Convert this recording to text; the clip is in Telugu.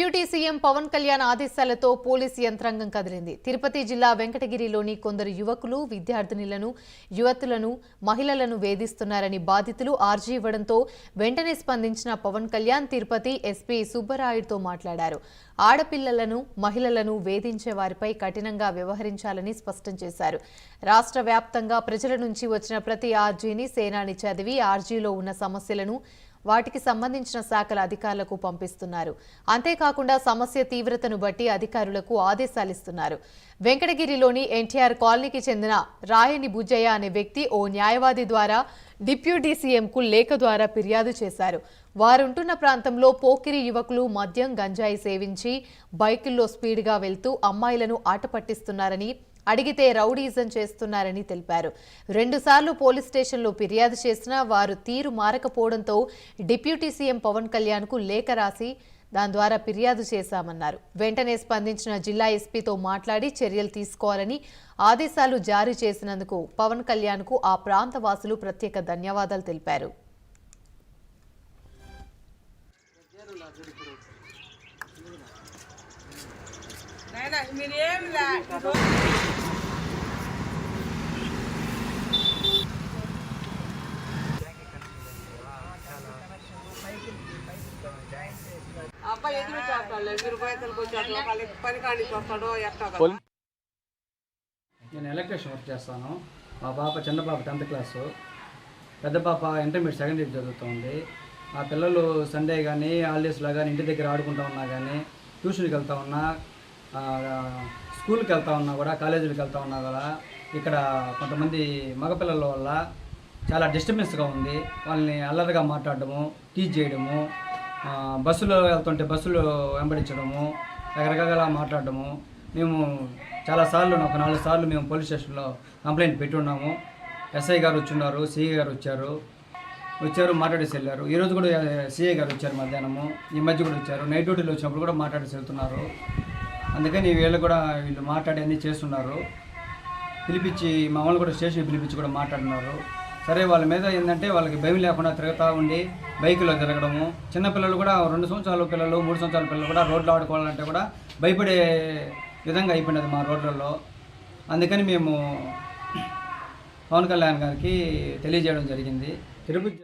డిప్యూటీ సీఎం పవన్ కళ్యాణ్ ఆదేశాలతో పోలీస్ యంత్రాంగం కదిలింది. తిరుపతి జిల్లా వెంకటగిరిలోని కొందరు యువకులు విద్యార్థినులను యువతులను మహిళలను వేధిస్తున్నారని బాధితులు ఆర్జీ ఇవ్వడంతో వెంటనే స్పందించిన పవన్ కళ్యాణ్ తిరుపతి ఎస్పీ సుబ్బరాయుడుతో మాట్లాడారు. ఆడపిల్లలను మహిళలను వేధించే వారిపై కఠినంగా వ్యవహరించాలని స్పష్టం చేశారు. రాష్ట్ర వ్యాప్తంగా ప్రజల నుంచి వచ్చిన ప్రతి ఆర్జీని సేనాని చదివి ఆర్జీలో ఉన్న సమస్యలను వాటికి సంబంధించిన శాఖల అధికారులకు పంపిస్తున్నారు. అంతేకాకుండా సమస్య తీవ్రతను బట్టి అధికారులకు ఆదేశాలిస్తున్నారు. వెంకటగిరిలోని ఎన్టీఆర్ కాలనీకి చెందిన రాయని బుజ్జయ్య అనే వ్యక్తి ఓ న్యాయవాది ద్వారా డిప్యూటీ సీఎంకు లేఖ ద్వారా ఫిర్యాదు చేశారు. వారుంటున్న ప్రాంతంలో పోకిరి యువకులు మద్యం గంజాయి సేవించి బైకుల్లో స్పీడ్గా వెళ్తూ అమ్మాయిలను ఆట పట్టిస్తున్నారని అడిగితే రౌడీజం చేస్తున్నారని తెలిపారు. రెండుసార్లు పోలీస్ స్టేషన్లో ఫిర్యాదు చేసినా వారు తీరు మారకపోవడంతో డిప్యూటీ సీఎం పవన్ కళ్యాణ్కు లేఖ రాసి దాని ద్వారా ఫిర్యాదు చేశామన్నారు. వెంటనే స్పందించిన జిల్లా ఎస్పీతో మాట్లాడి చర్యలు తీసుకోవాలని ఆదేశాలు జారీ చేసినందుకు పవన్ కళ్యాణ్కు ఆ ప్రాంత వాసులు ప్రత్యేక ధన్యవాదాలు తెలిపారు. మీరు నేను ఎలక్ట్రీషియన్ వర్క్ చేస్తాను. మా పాప చిన్న పాప టెన్త్ క్లాసు. పెద్ద పాప ఇంటర్మీడియట్ సెకండ్ ఇయర్ చదువుతుంది. మా పిల్లలు సండే కానీ హాలిడేస్లో కానీ ఇంటి దగ్గర ఆడుకుంటా ఉన్నా కానీ ట్యూషన్కి వెళ్తా ఉన్నా స్కూల్కి వెళ్తా ఉన్నా కూడా కాలేజీలకు వెళ్తా ఉన్నా కూడా ఇక్కడ కొంతమంది మగపిల్లల వల్ల చాలా డిస్టర్బెన్స్గా ఉంది. వాళ్ళని అల్లరిగా మాట్లాడడము టీచ్ చేయడము బస్సులో వెళ్తుంటే బస్సులు వెంబడించడము రకరకాల మాట్లాడడము. మేము చాలాసార్లు ఒక నాలుగు సార్లు మేము పోలీస్ స్టేషన్లో కంప్లైంట్ పెట్టి ఉన్నాము. ఎస్ఐ గారు వచ్చున్నారు సిఐ గారు వచ్చారు. వచ్చారు మాట్లాడేసి వెళ్ళారు. ఈరోజు కూడా సిఐ గారు వచ్చారు మధ్యాహ్నము. ఈ మధ్య కూడా వచ్చారు. నైట్ డ్యూటీలో వచ్చినప్పుడు కూడా మాట్లాడేసి వెళ్తున్నారు. అందుకని వీళ్ళు కూడా వీళ్ళు మాట్లాడి అన్నీ చేస్తున్నారు. పిలిపించి మమ్మల్ని కూడా స్టేషన్కి పిలిపించి కూడా మాట్లాడినారు. సరే వాళ్ళ మీద ఏంటంటే వాళ్ళకి భయం లేకుండా తిరుగుతూ ఉండి బైకులో తిరగడము. చిన్నపిల్లలు కూడా రెండు సంవత్సరాల పిల్లలు మూడు సంవత్సరాల పిల్లలు కూడా రోడ్లు ఆడుకోవాలంటే కూడా భయపడే విధంగా అయిపోయినది మా రోడ్లలో. అందుకని మేము పవన్ కళ్యాణ్ గారికి తెలియజేయడం జరిగింది. తిరుపతి